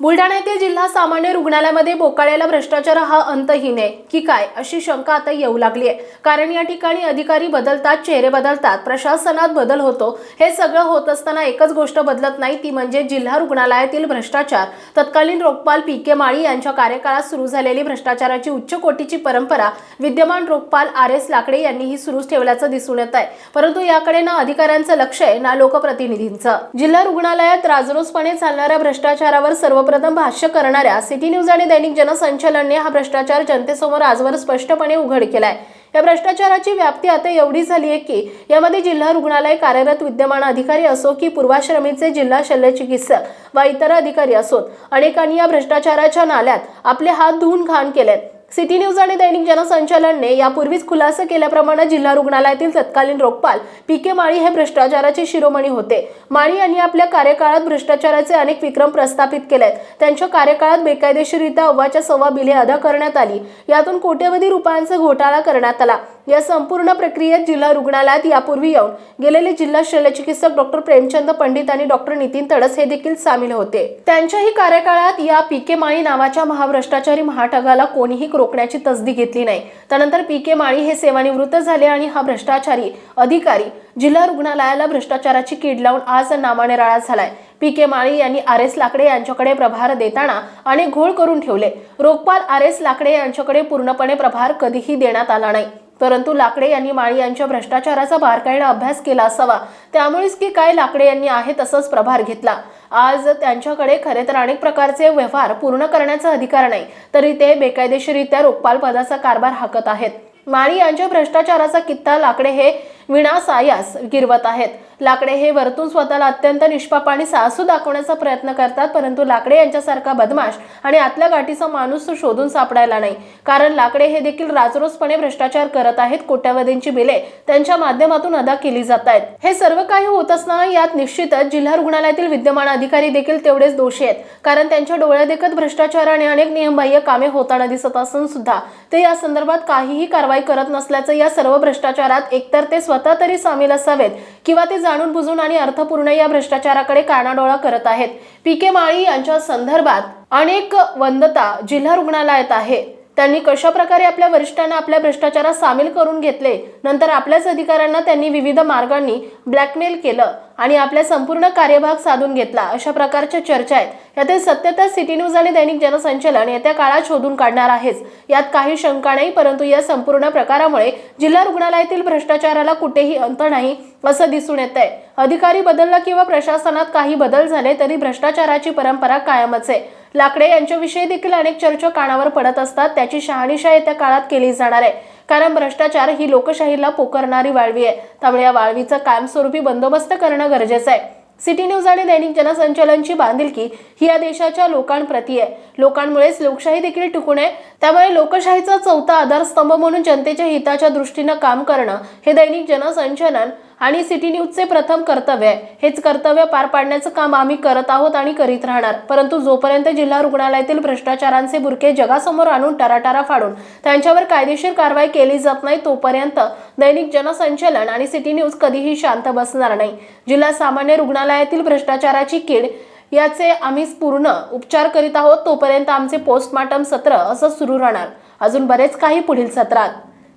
बुलढाणा येथील जिल्हा सामान्य रुग्णालयामध्ये बोकाळ्याला भ्रष्टाचार हा अंतहीन आहे की काय? अशी शंका आता येऊ लागली आहे कारण या ठिकाणी अधिकारी बदलतात चेहरे बदलतात प्रशासनात बदल होतो. हे सगळं होत असताना एकच गोष्ट बदलत नाही ती म्हणजे जिल्हा रुग्णालयातील भ्रष्टाचार. तत्कालीन लोकपाल पी के माळी यांच्या कार्यकाळात सुरू झालेली भ्रष्टाचाराची उच्च कोटीची परंपरा विद्यमान लोकपाल आर एस लाकडे यांनीही सुरूच ठेवल्याचं दिसून येत आहे परंतु याकडे ना अधिकाऱ्यांचं लक्ष आहे ना लोकप्रतिनिधींचं. जिल्हा रुग्णालयात राजरोसपणे चालणाऱ्या भ्रष्टाचारावर सर्व सर्वप्रथम भाष्य करणाऱ्या सिटी न्यूज आणि दैनिक जनसंचलनने हा भ्रष्टाचार जनतेसमोर आजवर स्पष्टपणे उघड केलाय. या भ्रष्टाचाराची व्याप्ती आता एवढी झाली आहे की यामध्ये जिल्हा रुग्णालय कार्यरत विद्यमान अधिकारी असो की पूर्वाश्रमीचे जिल्हा शल्यचिकित्सक व इतर अधिकारी असोत अनेकांनी या भ्रष्टाचाराच्या नाल्यात आपले हात धुवून घाण केलेत. सिटी न्यूज आणि दैनिक जनसंचालनने यापूर्वीच खुलासा केल्याप्रमाणे जिल्हा रुग्णालयातील तत्कालीन रोखपाल पी के माळी हे भ्रष्टाचाराचे शिरोमणी होते. माळी यांनी आपल्या कार्यकाळात भ्रष्टाचाराचे अनेक विक्रम प्रस्थापित केलेत. त्यांच्या कार्यकाळात बेकायदेशीररित्या अव्वाच्या सव्वा बिले अदा करण्यात आली. यातून कोट्यवधी रुपयांचा घोटाळा करण्यात आला. या संपूर्ण प्रक्रियेत जिल्हा रुग्णालयात यापूर्वी येऊन गेलेले जिल्हा शल्यचिकित्सक डॉक्टर प्रेमचंद पंडित आणि डॉक्टर नितीन तडस हे देखील सामील होते. त्यांच्याही कार्यकाळात या पी के माळी नावाच्या महाभ्रष्टाचारी महाटगाला कोणीही रोखण्याची तसदी घेतली नाही. त्यानंतर पी के माळी हे सेवानिवृत्त झाले आणि हा भ्रष्टाचारी अधिकारी जिल्हा रुग्णालयाला भ्रष्टाचाराची कीड लावून आज नामाने राळा झालाय. पी के माळी यांनी आर एस लाकडे यांच्याकडे प्रभार देताना अनेक घोळ करून ठेवले. रोखपाल आर एस लाकडे यांच्याकडे पूर्णपणे प्रभार कधीही देण्यात आला नाही. परंतु लाकडे यांनी माळी यांच्या भ्रष्टाचाराचा बारकाईने अभ्यास केला असावा. त्यामुळेच की काय लाकडे यांनी आहे तसंच प्रभार घेतला. आज त्यांच्याकडे खरे तर अनेक प्रकारचे व्यवहार पूर्ण करण्याचा अधिकार नाही तरी ते बेकायदेशीरित्या रोखपाल पदाचा कारभार हाकत आहेत. माळी यांच्या भ्रष्टाचाराचा कित्ता लाकडे हे विनासायास गिरवत आहेत. लाकडे हे वरतून स्वतःला अत्यंत निष्पाप आणि साहसू दाखवण्याचा प्रयत्न करतात परंतु लाकडे यांच्यासारखा बदमाश आणि आतल्या गाठीचा माणूस शोधून सापडायला नाही. कारण लाकडे हे देखील राजरोसपणे भ्रष्टाचार करत आहेत कोट्यावधींची बिले त्यांच्या माध्यमातून अदा केली जात आहेत. हे सर्व काही होत असताना यात निश्चितच जिल्हा रुग्णालयातील विद्यमान अधिकारी देखील तेवढेच दोषी आहेत. कारण त्यांच्या डोळ्यादेखत भ्रष्टाचार आणि अनेक नियमबाह्य कामे होताना दिसत असून सुद्धा ते या संदर्भात काहीही कारवाई करत नसल्याचं या सर्व भ्रष्टाचारात एकतर ते स्वतः तरी सामील असावेत किंवा ते जाणून बुजून आणि अर्थपूर्ण या भ्रष्टाचाराकडे कानाडोळा करत आहेत. पी. के. माळी यांच्या संदर्भात अनेक वंदता जिल्हा रुग्णालयात आहे. त्यांनी कशाप्रकारे आपल्या वरिष्ठांना आपल्या भ्रष्टाचारात सामील करून घेतले? नंतर आपल्याच अधिकाऱ्यांना त्यांनी विविध मार्गांनी ब्लॅकमेल केलं आणि आपल्या संपूर्ण कार्यभाग साधून घेतला अशा प्रकारच्या चर्चा आहेत. यातील सत्यता सिटी न्यूज आणि दैनिक जनसंचलन येत्या काळात शोधून काढणार आहेच. यात काही शंका नाही परंतु या संपूर्ण प्रकारामुळे जिल्हा रुग्णालयातील भ्रष्टाचाराला कुठेही अंत नाही असं दिसून येत आहे अधिकारी बदलला किंवा प्रशासनात काही बदल झाले तरी भ्रष्टाचाराची परंपरा कायमच आहे. लाकडे यांच्याविषयी देखील अनेक चर्चा कानावर पडत असतात. त्याची शहानिशा येत्या काळात केली जाणार आहे. कारण भ्रष्टाचार ही लोकशाहीला पोकरणारी वाळवी आहे. त्यामुळे या वाळवीचा कायमस्वरूपी बंदोबस्त करणं गरजेचं आहे. सिटी न्यूज आणि दैनिक जनसंचलनची बांधिलकी ही या देशाच्या लोकांप्रती आहे. लोकांमुळेच लोकशाही देखील टिकून आहे. त्यामुळे लोकशाहीचा चौथा आधारस्तंभ म्हणून जनतेच्या हिताच्या दृष्टीनं काम करणं हे दैनिक जनसंचलन आणि सिटी न्यूजचे प्रथम कर्तव्य आहे हेच कर्तव्य पार पाडण्याचं काम आम्ही करत आहोत आणि करीत राहणार. परंतु जोपर्यंत जिल्हा रुग्णालयातील भ्रष्टाचारांचे बुरके जगासमोर आणून टराटारा फाडून त्यांच्यावर कायदेशीर कारवाई केली जात नाही तोपर्यंत दैनिक जनसंचलन आणि सिटी न्यूज कधीही शांत बसणार नाही. जिल्हा सामान्य रुग्णालयातील भ्रष्टाचाराची कीड याचे आम्ही पूर्ण उपचार करीत आहोत तोपर्यंत आमचे पोस्टमार्टम सत्र असं सुरू राहणार. अजून बरेच काही पुढील सत्रात.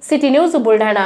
City news Buldhana.